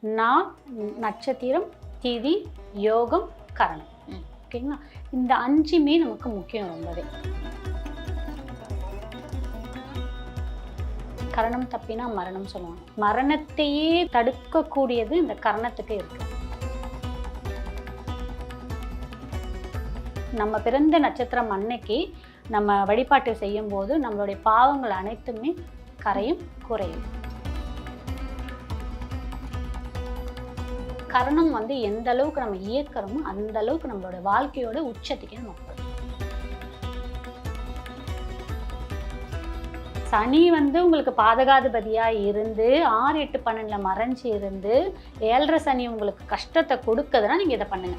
நான் நட்சத்திரம் திதி யோகம் கரணம். ஓகேங்களா? இந்த அஞ்சுமே நமக்கு முக்கியம் ரொம்பவே. கரணம் தப்பினா மரணம் சொல்லுவாங்க. மரணத்தையே தடுக்கக்கூடியது இந்த கரணத்துக்கு இருக்கு. நம்ம பிறந்த நட்சத்திரம் அன்னைக்கு நம்ம வழிபாட்டு செய்யும் போது நம்மளுடைய பாவங்கள் அனைத்துமே கரையும் குறையும். கரணம் வந்து எந்த அளவுக்கு நம்ம இயக்கிறோமோ அந்த அளவுக்கு நம்மளோட வாழ்க்கையோட உச்சத்துக்கு நம்ம போகிறோம் சனி வந்து உங்களுக்கு பாதகாதிபதியா இருந்து ஆறு எட்டு பன்னெண்டுல மறைஞ்சு இருந்து ஏழரை சனி உங்களுக்கு கஷ்டத்தை கொடுக்குதுன்னா நீங்க இதை பண்ணுங்க.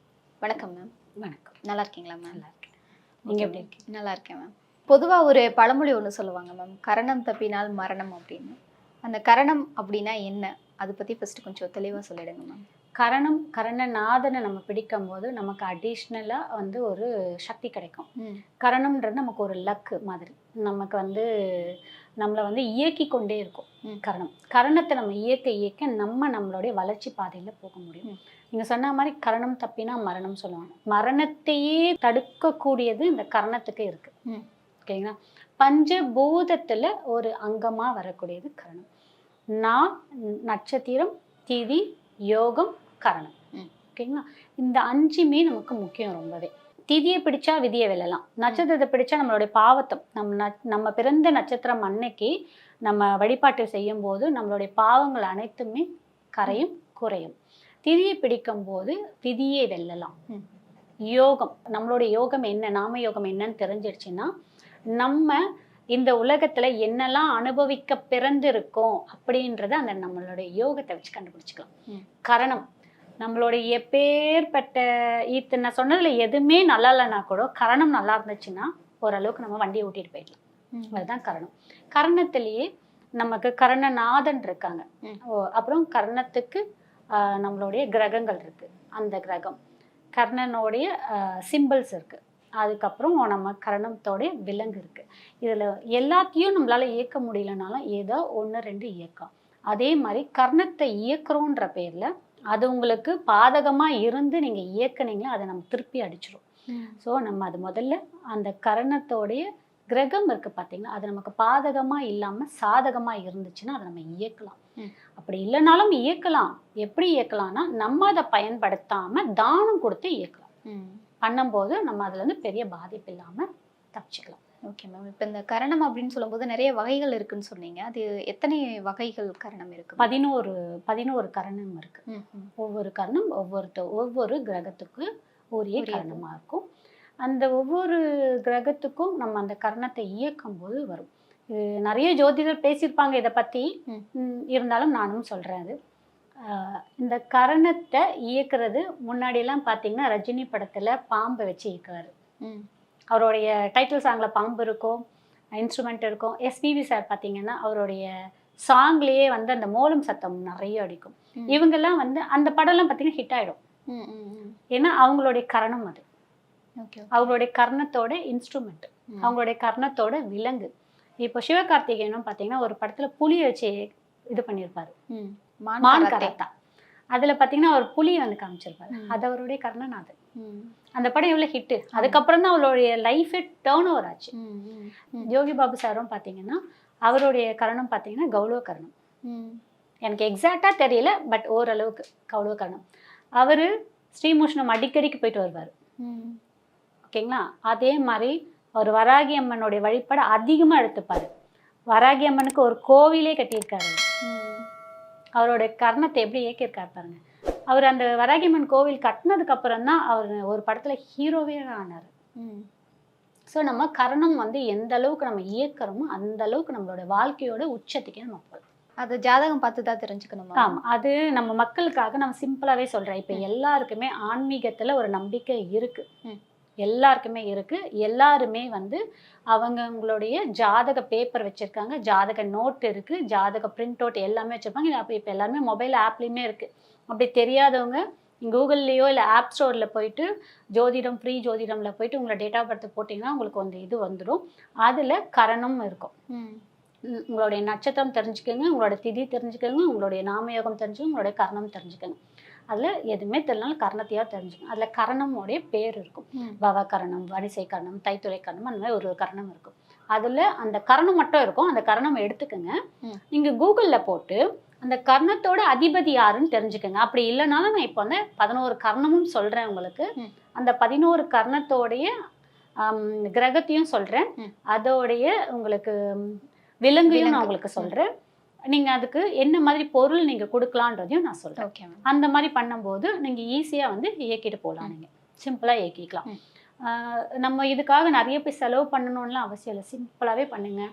வணக்கம் மேம் வணக்கம். நல்லா இருக்கீங்களா மேம் நல்லா இருக்கேன் நீங்க எப்படி இருக்கீங்க? நல்லா இருக்கேன் மேம் பொதுவாக ஒரு பழமொழி ஒன்று சொல்லுவாங்க மேம் கரணம் தப்பினால் மரணம் அப்படின்னு. அந்த கரணம் அப்படின்னா என்ன? அதை பற்றி ஃபர்ஸ்ட் கொஞ்சம் தெளிவாக சொல்லிடுங்க மேம் கரணம் கரணநாதனை நம்ம பிடிக்கும் போது நமக்கு அடிஷ்னலாக வந்து ஒரு சக்தி கிடைக்கும். கரணம்ன்றது நமக்கு ஒரு லக்கு மாதிரி. நமக்கு வந்து நம்மளை வந்து இயக்கி கொண்டே இருக்கும். கரணம். கரணத்தை நம்ம இயக்க இயக்க நம்ம நம்மளுடைய வளர்ச்சி பாதையில் போக முடியும். நீங்கள் சொன்ன மாதிரி கரணம் தப்பினா மரணம் சொல்லுவாங்க. மரணத்தையே தடுக்கக்கூடியது இந்த கரணத்துக்கு இருக்கு. ம். ஓகேங்களா பஞ்சபூதத்தில் ஒரு அங்கமாக வரக்கூடியது கரணம். நான் நட்சத்திரம் திதி யோகம் கரணம். ஓகேங்களா இந்த அஞ்சுமே நமக்கு முக்கியம் ரொம்பவே. திதியை பிடிச்சா விதியை வெல்லலாம். நட்சத்திரத்தை பிடிச்சா நம்மளுடைய பாவத்தம். நம்ம நம்ம பிறந்த நட்சத்திரம் அன்னைக்கு நம்ம வழிபாட்டு செய்யும் போது நம்மளுடைய பாவங்கள் அனைத்துமே கரையும் குறையும். திதியை பிடிக்கும் போது விதியை வெல்லலாம். யோகம் நம்மளுடைய யோகம் என்ன நாம யோகம் என்னன்னு தெரிஞ்சிடுச்சுன்னா நம்ம இந்த உலகத்துல என்னெல்லாம் அனுபவிக்க பிறந்திருக்கோம் அப்படின்றத அந்த நம்மளுடைய யோகத்தை வச்சு கண்டுபிடிச்சிக்கலாம். கரணம் நம்மளுடைய எப்பேற்பட்ட இது நான் சொன்னதுல எதுவுமே நல்லா இல்லைன்னா கூட கரணம் நல்லா இருந்துச்சுன்னா ஓரளவுக்கு நம்ம வண்டியை ஓட்டிட்டு போயிடலாம். அதுதான் கரணம். கரணத்திலேயே நமக்கு கரணநாதன் இருக்காங்க. அப்புறம் கர்ணத்துக்கு நம்மளுடைய கிரகங்கள் இருக்கு. அந்த கிரகம். கர்ணனுடைய சிம்பிள்ஸ் இருக்கு. அதுக்கப்புறம் நம்ம கரணத்தோடைய விலங்கு இருக்கு. இதுல எல்லாத்தையும் நம்மளால இயக்க முடியலனாலும் ஏதோ ஒன்று ரெண்டு இயக்கம். அதே மாதிரி கர்ணத்தை இயக்குறோன்ற பேர்ல அது உங்களுக்கு பாதகமா இருந்து நீங்க இயக்குனீங்களா அதை நம்ம திருப்பி அடிச்சிரும். ஸோ நம்ம அது முதல்ல அந்த கரணத்தோடைய கிரகம் இருக்கு பார்த்தீங்களா அது நமக்கு பாதகமா இல்லாம சாதகமா இருந்துச்சுன்னா அதை நம்ம இயக்கலாம். அப்படி இல்லைனாலும் இயக்கலாம் எப்படி இயக்கலாம்னா நம்ம அதை பயன்படுத்தாம தானம் கொடுத்து இயக்கலாம் பண்ணும்போது நம்ம அதுல இருந்து பெரிய பாதிப்பு இல்லாம தப்பிச்சுக்கலாம் ஓகே மேம் இப்போ இந்த கரணம் அப்படின்னு சொல்லும்போது நிறைய வகைகள் இருக்குன்னு சொன்னீங்க அது எத்தனை வகைகள் கரணம் இருக்கு? பதினோரு பதினோரு கரணம் இருக்கு. ஒவ்வொரு கரணம் ஒவ்வொருத்த ஒவ்வொரு கிரகத்துக்கு உரிய உரியது. கரணமா இருக்கும் அந்த ஒவ்வொரு கிரகத்துக்கும் நம்ம அந்த கரணத்தை இயக்கும் போது வரும் இது நிறைய ஜோதிடர் பேசியிருப்பாங்க இதை. ம், இருந்தாலும் நானும் சொல்றேன் அது இந்த கரணத்தை இயக்குறது முன்னாடியெல்லாம் பார்த்தீங்கன்னா ரஜினி படத்துல பாம்பை வச்சு இயக்குவாரு. அவருடைய டைட்டில் சாங்ல பாம்பு இருக்கும் இன்ஸ்ட்ருமெண்ட் இருக்கும் எஸ்பிபி சார் பார்த்தீங்கன்னா அவருடைய சாங்லேயே வந்து அந்த மோலம் சத்தம் நிறைய அடிக்கும். இவங்கெல்லாம் வந்து அந்த படம்லாம் பார்த்தீங்கன்னா ஹிட் ஆயிடும் ம், ம், ம். ஏன்னா அவங்களுடைய கரணம் அது. அவங்களுடைய கர்ணத்தோட இன்ஸ்ட்ருமெண்ட். அவங்களுடைய கர்ணத்தோட விலங்கு இப்போ சிவகார்த்திகேயனும் பார்த்தீங்கன்னா ஒரு படத்துல புலியை வச்சு இது பண்ணியிருப்பாரு. மான். கராத்தா அதுல பார்த்தீங்கன்னா அவர் புலியை வந்து காமிச்சிருப்பாரு. அது அவருடைய ம். அந்த படம் எவ்வளோ ஹிட்டு அதுக்கப்புறம் தான் அவருடைய லைஃபே டேர்ன் ஓவர் ஆச்சு. யோகி பாபு சாரும் பார்த்தீங்கன்னா அவருடைய கரணம் பார்த்தீங்கன்னா கௌரவ கரணம். எனக்கு எக்ஸாக்டாக தெரியல பட் ஓரளவுக்கு கௌரவ கரணம் அவர் ஸ்ரீமுஷ்ணம் அடிக்கடிக்கு போயிட்டு வருவார். ஓகேங்களா? அதே மாதிரி அவர் வராகி அம்மனுடைய வழிபாடு அதிகமாக எடுத்துப்பார். வராகி அம்மனுக்கு ஒரு கோவிலே கட்டியிருக்காரு. ம். அவருடைய கர்ணத்தை எப்படி இயக்கியிருக்காரு பாருங்க. அவர் அந்த வராகியம்மன் கோவில் கட்டினதுக்கு அப்புறம் தான் அவர் ஒரு படத்துல ஹீரோவே ஆனார். ஸோ நம்ம கரணம் வந்து எந்த அளவுக்கு நம்ம இயக்கிறோமோ அந்த அளவுக்கு நம்மளோட வாழ்க்கையோட உச்சத்துக்கே நம்ம போகலாம் அது ஜாதகம் பார்த்து தான் தெரிஞ்சுக்கணுமா? ஆமா. அது நம்ம மக்களுக்காக நம்ம சிம்பிளாவே சொல்றேன். இப்போ எல்லாருக்குமே ஆன்மீகத்துல ஒரு நம்பிக்கை இருக்கு. ம். எல்லாருக்குமே இருக்கு. எல்லாருமே வந்து அவங்கவுங்களுடைய ஜாதக பேப்பர் வச்சிருக்காங்க. ஜாதக நோட் இருக்கு. ஜாதக பிரிண்ட் அவுட் எல்லாமே வச்சிருப்பாங்க. அப்போ இப்போ எல்லாருமே மொபைல் ஆப்லேயுமே இருக்கு. அப்படி தெரியாதவங்க கூகுள்லேயோ இல்லை ஆப் ஸ்டோரில் போயிட்டு ஜோதிடம் ஃப்ரீ ஜோதிடமில் போயிட்டு உங்களோட டேட் ஆஃப் பர்த் போட்டிங்கன்னா உங்களுக்கு அந்த இது வந்துடும் அதில் கரணம் இருக்கும். உங்களுடைய நட்சத்திரம் தெரிஞ்சுக்கோங்க. உங்களோட திதி தெரிஞ்சுக்கோங்க. உங்களுடைய நாமயோகம் தெரிஞ்சுக்கோங்க. உங்களுடைய கரணம் தெரிஞ்சுக்கோங்க. அதில் எதுவுமே தெரியலனாலும் கரணத்தையாக தெரிஞ்சுக்கணும் அதில் கரணமுடைய பேர் இருக்கும். பவ கரணம் வரிசை கரணம் தைத்துளை கரணம் அந்த மாதிரி ஒரு கரணம் இருக்கும் அதில் அந்த கரணம் மட்டும் இருக்கும் அந்த கரணம் எடுத்துக்கோங்க. நீங்கள் கூகுளில் போட்டு அந்த கர்ணத்தோட அதிபதி யாருன்னு தெரிஞ்சுக்கோங்க அப்படி இல்லைனாலும் நான் இப்போ வந்து பதினோரு கர்ணமும் சொல்கிறேன் உங்களுக்கு. அந்த பதினோரு கர்ணத்தோடைய கிரகத்தையும் சொல்கிறேன். அதோடைய உங்களுக்கு விலங்கையும் நான். உங்களுக்கு சொல்கிறேன் நீங்கள் அதுக்கு என்ன மாதிரி பொருள் நீங்கள் கொடுக்கலான்றதையும் நான் சொல்கிறேன் ஓகே அந்த மாதிரி பண்ணும்போது நீங்கள் ஈஸியாக வந்து இயக்கிட்டு போகலாம் நீங்கள் சிம்பிளாக இயக்கிக்கலாம். நம்ம இதுக்காக நிறைய போய் செலவு பண்ணணும்லாம் அவசியம் இல்லை. சிம்பிளாகவே பண்ணுங்க.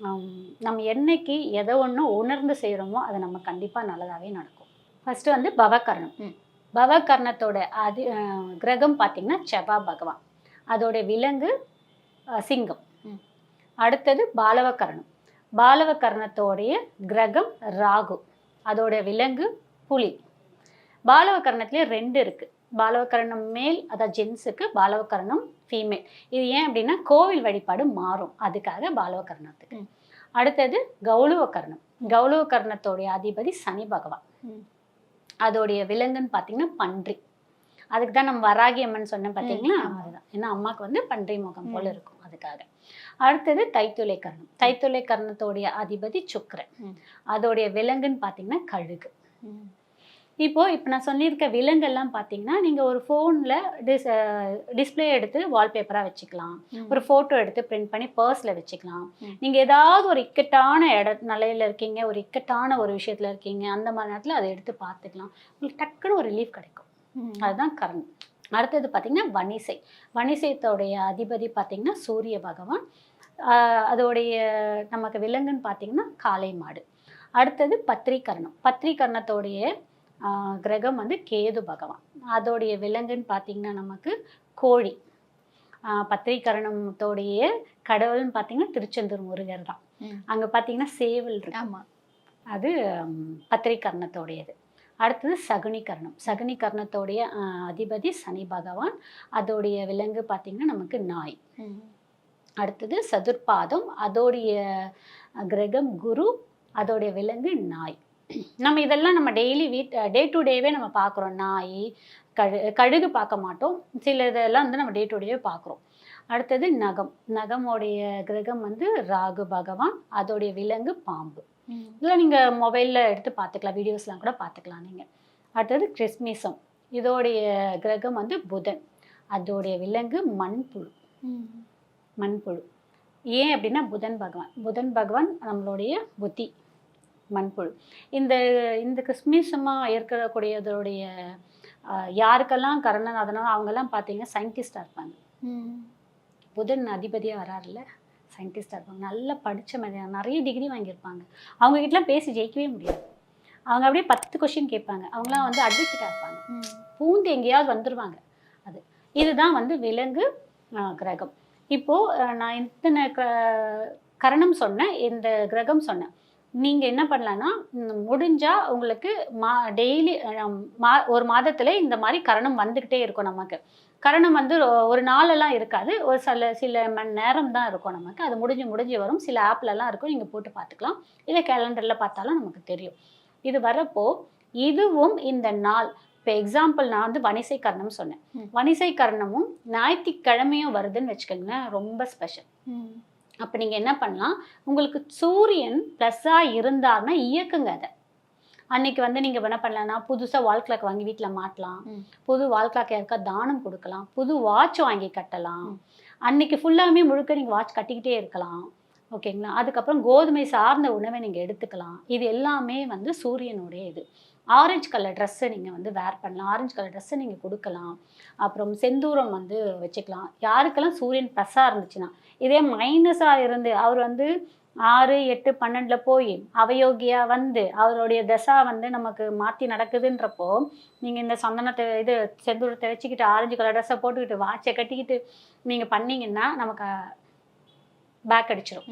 ஆம், நம்ம என்னைக்கு எதை ஒன்று உணர்ந்து செய்கிறோமோ அது நம்ம கண்டிப்பாக நல்லதாகவே நடக்கும். ஃபர்ஸ்ட் வந்து பவகர்ணம். பவகர்ணத்தோட அது கிரகம் பார்த்தீங்கன்னா செவ்வா பகவான். அதோட விலங்கு சிங்கம். அடுத்தது பாலவகர்ணம் பாலவகர்ணத்தோடைய கிரகம் ராகு. அதோட விலங்கு புலி. பாலவகர்ணத்துலேயே ரெண்டு இருக்கு. பாலவகர்ணம் மேல் அதாவது ஜென்ஸுக்கு பாலவகர்ணம் ஃபீமேல் இது ஏன் அப்படின்னா கோவில் வழிபாடு மாறும். அதுக்காக பாலவகர்ணத்துக்கு. அடுத்தது கௌளவகர்ணம். கௌளவகர்ணத்தோடைய அதிபதி சனி பகவான். அதோடைய விலங்குன்னு பார்த்தீங்கன்னா பன்றி. அதுக்கு தான் நம்ம வராகி அம்மன் சொன்னேன் பார்த்தீங்களா. அதுதான். ஏன்னா அம்மாவுக்கு வந்து பன்றி முகம் போல. இருக்கும். அதுக்காக அடுத்தது தைத்துளை கர்ணம் தைத்துளை கர்ணத்தோடைய அதிபதி சுக்கிரன். அதோடைய விலங்குன்னு பார்த்தீங்கன்னா கழுகு. இப்போ இப்போ நான் சொல்லியிருக்க விலங்கெல்லாம் பார்த்தீங்கன்னா நீங்கள் ஒரு ஃபோனில் டிஸ் டிஸ்பிளே எடுத்து வால்பேப்பராக வச்சுக்கலாம். ஒரு ஃபோட்டோ எடுத்து பிரிண்ட் பண்ணி பர்ஸில் வச்சுக்கலாம். நீங்கள் ஏதாவது ஒரு இக்கட்டான இட நிலையில இருக்கீங்க ஒரு இக்கட்டான ஒரு விஷயத்தில் இருக்கீங்க அந்த மாதிரி நேரத்தில் அதை எடுத்து பார்த்துக்கலாம் உங்களுக்கு டக்குன்னு ஒரு ரிலீஃப் கிடைக்கும். அதுதான் கரணம் அடுத்தது பார்த்தீங்கன்னா வணிசை வணிசைத்தோடைய அதிபதி பார்த்தீங்கன்னா சூரிய பகவான். அதோடைய நமக்கு விலங்குன்னு பார்த்தீங்கன்னா காளை மாடு. அடுத்தது பத்ரிகரணம் பத்ரிகரணத்தோடைய ஆஹ் கிரகம் வந்து கேது பகவான். அதோடைய விலங்குன்னு பார்த்தீங்கன்னா நமக்கு கோழி. ஆஹ் பத்ரிகரணத்தோடைய கடவுள்னு பார்த்தீங்கன்னா திருச்செந்தூர் முருகர் தான். அங்கே பார்த்தீங்கன்னா சேவல் இருக்கு. அது பத்திரிகர்ணத்தோடையது. அடுத்தது சகுனிகர்ணம். சகுனிகர்ணத்தோடைய அஹ், அதிபதி சனி பகவான். அதோடைய விலங்கு பார்த்திங்கன்னா நமக்கு நாய். அடுத்தது சதுர்பாதம். அதோடைய கிரகம் குரு அதோடைய விலங்கு நாய். நம்ம இதெல்லாம் நம்ம டெய்லி வீட் டே டு டேவே நம்ம பார்க்குறோம் நாய் கழு கழுகு பார்க்க மாட்டோம். சில இதெல்லாம் வந்து நம்ம டே டு டேவே பார்க்குறோம் அடுத்தது நகம். நகமோடைய கிரகம் வந்து ராகு பகவான் அதோடைய விலங்கு பாம்பு. இல்லை நீங்கள் மொபைலில் எடுத்து பார்த்துக்கலாம் வீடியோஸ்லாம் கூட பார்த்துக்கலாம் நீங்கள் அடுத்தது கிறிஸ்மிசம். இதோடைய கிரகம் வந்து புதன். அதோடைய விலங்கு மண்புழு. மண்புழு. ஏன் அப்படின்னா புதன் பகவான். புதன் பகவான் நம்மளுடைய புத்தி மண்புழு. இந்த இந்த கிறிஸ்மிசமாக இருக்கக்கூடியதோடைய யாருக்கெல்லாம் கரணன் அதனால் அவங்கெல்லாம் பார்த்தீங்கன்னா சயின்டிஸ்டாக இருப்பாங்க. புதன் அதிபதியாக வராருல்ல சயின்டிஸ்டாக இருப்பாங்க. நல்லா படித்த மாதிரி நிறைய டிகிரி வாங்கியிருப்பாங்க. அவங்க கிட்டலாம் பேசி ஜெயிக்கவே முடியாது. அவங்க அப்படியே பத்து கொஷின் கேட்பாங்க. அவங்களாம் வந்து அட்வொகேட்டாக இருப்பாங்க. பூந்து எங்கேயாவது வந்துருவாங்க. அது. இதுதான் வந்து விலங்கு கிரகம். இப்போது நான் இத்தனை க- கரணம் சொன்னேன் இந்த கிரகம் சொன்னேன். நீங்கள் என்ன பண்ணலான்னா ம், முடிஞ்சா உங்களுக்கு மா டெய்லி மா ஒரு மாதத்துல இந்த மாதிரி கரணம் வந்துக்கிட்டே இருக்கும் நமக்கு. கரணம் வந்து ஒரு நாளெல்லாம் இருக்காது. ஒரு சில சில மணி நேரம் தான் இருக்கும் நமக்கு. அது முடிஞ்சு முடிஞ்சு வரும். சில ஆப்லலாம் இருக்கும். நீங்கள் போட்டு பார்த்துக்கலாம். இல்லை கேலண்டரில் பார்த்தாலும் நமக்கு தெரியும். இது வரப்போ இதுவும் இந்த நாள். இப்போ எக்ஸாம்பிள் நான் வந்து வணிசை கர்ணம் சொன்னேன். வணிசை கர்ணமும் ஞாயிற்றுக்கிழமையும் வருதுன்னு வச்சுக்கோங்களேன். ரொம்ப ஸ்பெஷல். அப்போ நீங்கள் என்ன பண்ணலாம்? உங்களுக்கு சூரியன் ப்ளஸ்ஸாக இருந்தார்னா இயக்குங்க அதை. அன்னைக்கு வந்து நீங்கள் என்ன பண்ணலாம்னா புதுசாக வால் கிளாக் வாங்கி வீட்டில் மாட்டலாம். புது வால் கிளாக் யாருக்கா தானம் கொடுக்கலாம். புது வாட்ச் வாங்கி கட்டலாம். அன்னைக்கு ஃபுல்லாமே முழுக்க நீங்கள் வாட்ச் கட்டிக்கிட்டே இருக்கலாம். ஓகேங்களா அதுக்கப்புறம் கோதுமை சார்ந்த உணவை நீங்கள் எடுத்துக்கலாம். இது எல்லாமே வந்து சூரியனுடைய இது. ஆரஞ்சு கலர் ட்ரெஸ்ஸை நீங்கள் வந்து வேர் பண்ணலாம். ஆரஞ்சு கலர் ட்ரெஸ்ஸை நீங்கள் கொடுக்கலாம். அப்புறம் செந்தூரம் வந்து வச்சுக்கலாம். யாருக்கெல்லாம் சூரியன் ப்ளஸ்ஸாக இருந்துச்சுன்னா இதே மைனஸாக இருந்து அவர் வந்து ஆறு எட்டு பன்னெண்டில் போய் அவயோகியா வந்து அவருடைய தசா வந்து நமக்கு மாற்றி நடக்குதுன்றப்போ நீங்கள் இந்த சந்தனத்தை இது செந்தூரத்தை வச்சுக்கிட்டு ஆரஞ்சு கலர் ட்ரெஸ்ஸை போட்டுக்கிட்டு வாட்சை கட்டிக்கிட்டு நீங்கள் பண்ணீங்கன்னா நமக்கு பேக் அடிச்சிடும்.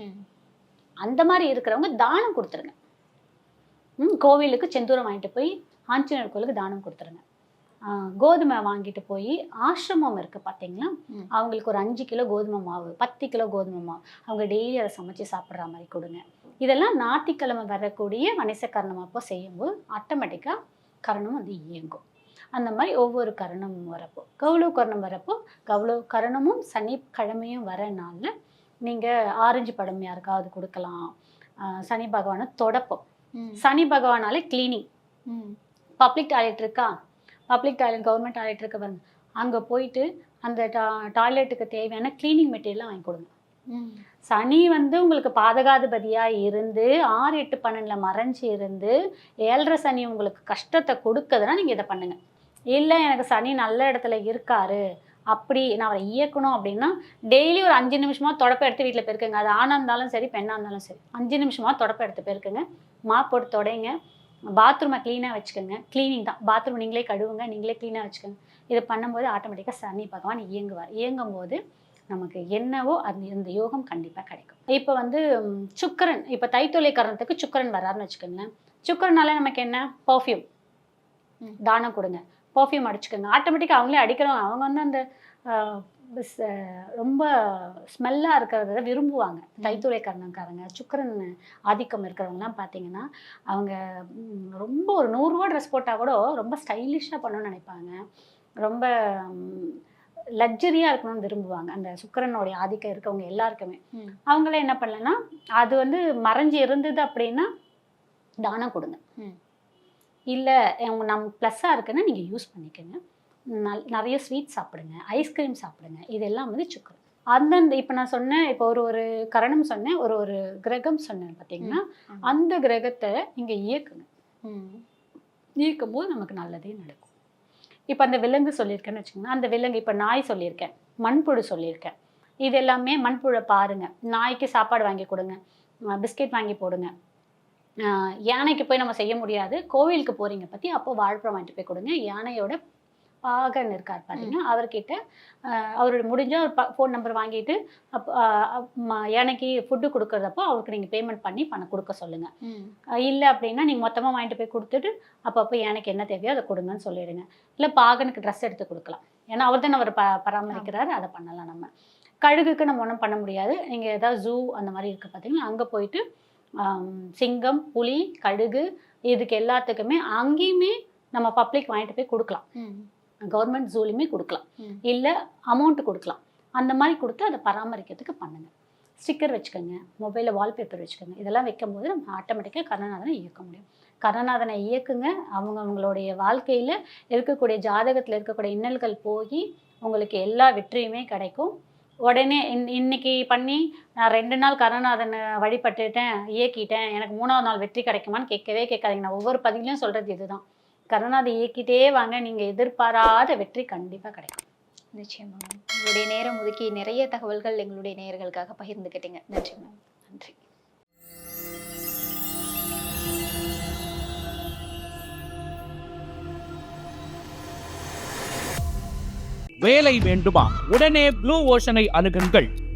அந்த மாதிரி இருக்கிறவங்க தானம் கொடுத்துருங்க. ம் கோவிலுக்கு செந்தூரம் வாங்கிட்டு போய் ஆஞ்சநேயர் கோவிலுக்கு தானம் கொடுத்துருங்க. கோதுமை வாங்கிட்டு போய் ஆசிரமம் இருக்குது பார்த்தீங்களா. அவங்களுக்கு ஒரு அஞ்சு கிலோ கோதுமை மாவு பத்து கிலோ கோதுமை மாவு. அவங்க டெய்லி அதை சமைச்சு சாப்பிட்ற மாதிரி கொடுங்க. இதெல்லாம் ஞாயிற்றுக்கிழமை வரக்கூடிய வணிசக்கரணம் அப்போ செய்யும்போது ஆட்டோமேட்டிக்காக கரணம் வந்து இயங்கும். அந்த மாதிரி ஒவ்வொரு கரணமும் வரப்போ கௌளவ கரணம் வரப்போ கௌளவ கரணமும் சனிக்கிழமையும் வர நாளில் நீங்கள் ஆரஞ்சு படம் யாருக்காவது கொடுக்கலாம். சனி பகவானை தொடப்போம். சனி பகவானாலே கிளீனிங். பப்ளிக் டாய்லெட் இருக்கா? பப்ளிக் டாய்லெட் கவர்மெண்ட் டாய்லெட் இருக்க பாருங்க. அங்கே போயிட்டு அந்த டா டாய்லெட்டுக்கு தேவையான க்ளீனிங் மெட்டீரியல்லாம் வாங்கி கொடுங்க. சனி வந்து உங்களுக்கு பாதகாதிபதியாக இருந்து ஆறு எட்டு பன்னெண்டில் மறைஞ்சு இருந்து ஏழரை சனி உங்களுக்கு கஷ்டத்தை கொடுக்குதுன்னா நீங்கள் இதை பண்ணுங்கள் இல்லை எனக்கு சனி நல்ல இடத்துல இருக்காரு அப்படி நான் அவரை இயக்கணும் அப்படின்னா டெய்லி ஒரு அஞ்சு நிமிஷமா தொடப்ப எடுத்து வீட்டில் போயிருக்குங்க அது ஆணாக இருந்தாலும் சரி பெண்ணாக இருந்தாலும் சரி. அஞ்சு நிமிஷமா தொடப்ப எடுத்து போயிருக்குங்க மாப் போட்டு தொடைங்க. பாத்ரூமை க்ளீனாக வச்சுக்கோங்க. க்ளீனிங் தான். பாத்ரூம் நீங்களே கழுவுங்க நீங்களே க்ளீனாக வச்சுக்கோங்க. இது பண்ணும்போது ஆட்டோமேட்டிக்காக சனி பகவான் இயங்குவார். இயங்கும் போது நமக்கு என்னவோ அந்த இந்த யோகம் கண்டிப்பாக கிடைக்கும். இப்போ வந்து சுக்கிரன் இப்போ தைத்தொலை கரணத்துக்கு சுக்கிரன் வராருன்னு வச்சுக்கோங்களேன். சுக்கிரனால நமக்கு என்ன? பர்ஃப்யூம். தானம் கொடுங்க. பர்ஃப்யூம் அடிச்சுக்கோங்க. ஆட்டோமேட்டிக்காக அவங்களே அடிக்கிறவங்க. அவங்க வந்து அந்த ரொம்ப ஸ்மெல்லாக இருக்கிறத விரும்புவாங்க. தைத்துளை கரணக்காரங்க சுக்கிரன் ஆதிக்கம் இருக்கிறவங்கலாம் பார்த்தீங்கன்னா அவங்க ரொம்ப ஒரு நூறுரூவா ட்ரெஸ் போட்டால் கூட ரொம்ப ஸ்டைலிஷாக பண்ணணும்னு நினைப்பாங்க. ரொம்ப லக்ஸரியாக இருக்கணும்னு விரும்புவாங்க. அந்த சுக்கிரனுடைய ஆதிக்கம் இருக்கவங்க எல்லாருக்குமே. அவங்களே என்ன பண்ணலன்னா அது வந்து மறைஞ்சு இருந்தது அப்படின்னா தானம் கொடுங்க. இல்லை நம்ம ப்ளஸ்ஸாக இருக்குன்னா நீங்கள் யூஸ் பண்ணிக்கோங்க. நல் நிறைய ஸ்வீட் சாப்பிடுங்க ஐஸ்கிரீம் சாப்பிடுங்க இதெல்லாம் வந்து சுக்கரம் அந்தந்த இப்போ நான் சொன்னேன் இப்போ ஒரு ஒரு கரணம் சொன்னேன் ஒரு ஒரு கிரகம் சொன்னேன் பார்த்தீங்கன்னா. அந்த கிரகத்தை நீங்கள் இயக்குங்க. இயக்கும் போது நமக்கு நல்லதே நடக்கும். இப்போ அந்த விலங்கு சொல்லியிருக்கேன்னு வச்சுக்கோங்க அந்த விலங்கு இப்போ நாய் சொல்லியிருக்கேன் மண்புழு சொல்லியிருக்கேன். இது எல்லாமே மண்புழை பாருங்க. நாய்க்கு சாப்பாடு வாங்கி கொடுங்க பிஸ்கெட் வாங்கி போடுங்க. யானைக்கு போய் நம்ம செய்ய முடியாது. கோவிலுக்கு போறீங்க பற்றி அப்போ வாழைப்பழம் வாங்கிட்டு போய் கொடுங்க. யானையோட பாகன் இருக்கார் பாத்தீங்கன்னா அவர்கிட்ட ஆஹ் அவரோட முடிஞ்ச ஒரு ஃபோன் நம்பர் வாங்கிட்டு யானைக்கு ஃபுட்டு கொடுக்குறதப்போ அவருக்கு நீங்கள் பேமெண்ட் பண்ணி பணம் கொடுக்க சொல்லுங்கள். இல்லை அப்படின்னா நீங்கள் மொத்தமாக வாங்கிட்டு போய் கொடுத்துட்டு அப்பப்போ எனக்கு என்ன தேவையோ அதை கொடுங்கன்னு சொல்லிடுங்க. இல்லை பாகனுக்கு ட்ரெஸ் எடுத்து கொடுக்கலாம். ஏன்னா அவர் தானே அவர் ப பராமரிக்கிறாரு அதை பண்ணலாம் நம்ம. கழுகுக்கு நம்ம ஒன்றும் பண்ண முடியாது. நீங்கள் ஏதாவது ஜூ அந்த மாதிரி இருக்குது பார்த்தீங்கன்னா அங்கே போயிட்டு சிங்கம் புலி கழுகு இதுக்கு எல்லாத்துக்குமே அங்கேயுமே நம்ம பப்ளிக் வாங்கிட்டு போய் கொடுக்கலாம். கவர்மெண்ட் ஜூலையுமே கொடுக்கலாம். இல்லை அமௌண்ட் கொடுக்கலாம். அந்த மாதிரி கொடுத்து அதை பராமரிக்கிறதுக்கு பண்ணுங்க. ஸ்டிக்கர் வச்சுக்கோங்க. மொபைலில் வால்பேப்பர் வச்சுக்கோங்க. இதெல்லாம் வைக்கும்போது நம்ம ஆட்டோமேட்டிக்காக கருணாநாதனை இயக்க முடியும். கருணாநாதனை இயக்குங்க. அவங்க அவங்களுடைய வாழ்க்கையில் இருக்கக்கூடிய ஜாதகத்தில் இருக்கக்கூடிய இன்னல்கள் போய் உங்களுக்கு எல்லா வெற்றியுமே கிடைக்கும். உடனே இன் இன்னைக்கு பண்ணி நான் ரெண்டு நாள் கருணாநாதனை வழிபட்டுட்டேன் இயக்கிட்டேன். எனக்கு மூணாவது நாள் வெற்றி கிடைக்குமான்னு கேட்கவே கேட்காதீங்க. நான் ஒவ்வொரு பதிலையும் சொல்கிறது இதுதான். கருணாதை இயக்கிட்டே வாங்க. நீங்கள் எதிர்பாராத வெற்றி கண்டிப்பாக கிடைக்கும். நிச்சயமா மேம் உங்களுடைய நேரம் ஒதுக்கி நிறைய தகவல்கள் எங்களுடைய நேயர்களுக்காக பகிர்ந்துக்கிட்டீங்க. நன்றி மேம் நன்றி. வேலை வேண்டுமா? உடனே ப்ளூ ஓஷனை அணுகுங்கள்.